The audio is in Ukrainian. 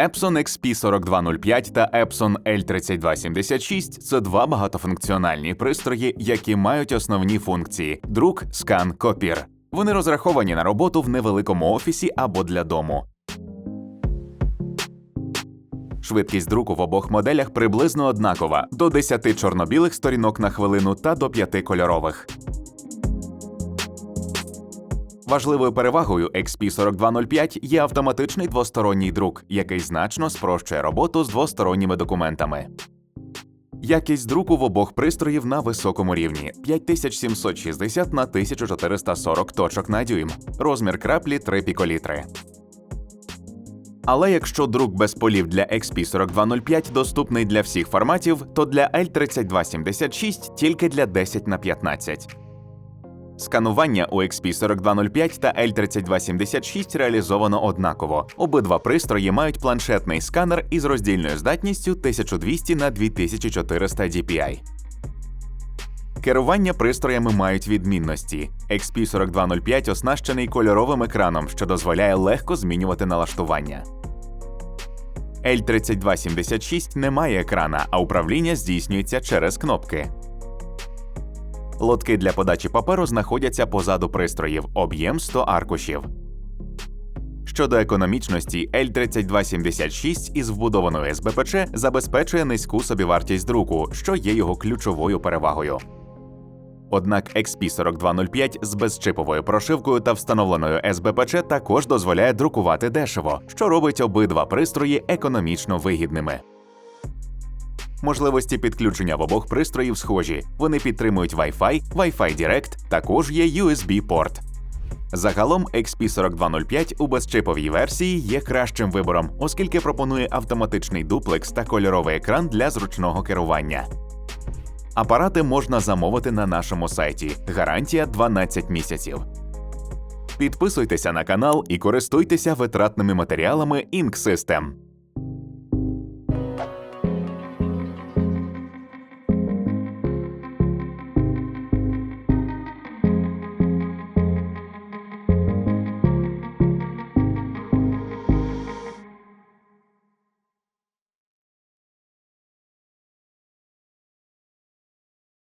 Epson XP4205 та Epson L3276 це два багатофункціональні пристрої, які мають основні функції: друк, скан, копір. Вони розраховані на роботу в невеликому офісі або для дому. Швидкість друку в обох моделях приблизно однакова до 10 чорно-білих сторінок на хвилину та до 5 кольорових. Важливою перевагою XP4205 є автоматичний двосторонній друк, який значно спрощує роботу з двосторонніми документами. Якість друку в обох пристроїв на високому рівні 5760 на 1440 точок на дюйм, розмір краплі 3 піколітри. Але якщо друк без полів для XP4205 доступний для всіх форматів, то для L3276 тільки для 10 на 15. Сканування у XP4205 та L3276 реалізовано однаково. Обидва пристрої мають планшетний сканер із роздільною здатністю 1200 на 2400 DPI. Керування пристроями мають відмінності. XP4205 оснащений кольоровим екраном, що дозволяє легко змінювати налаштування. L3276 не має екрана, а управління здійснюється через кнопки. Лотки для подачі паперу знаходяться позаду пристроїв, об'єм 100 аркушів. Щодо економічності, L3276 із вбудованою СБПЧ забезпечує низьку собівартість друку, що є його ключовою перевагою. Однак XP4205 з безчиповою прошивкою та встановленою СБПЧ також дозволяє друкувати дешево, що робить обидва пристрої економічно вигідними. Можливості підключення в обох пристроїв схожі. Вони підтримують Wi-Fi, Wi-Fi Direct, також є USB-порт. Загалом XP4205 у безчиповій версії є кращим вибором, оскільки пропонує автоматичний дуплекс та кольоровий екран для зручного керування. Апарати можна замовити на нашому сайті. Гарантія 12 місяців. Підписуйтеся на канал і користуйтеся витратними матеріалами Ink System.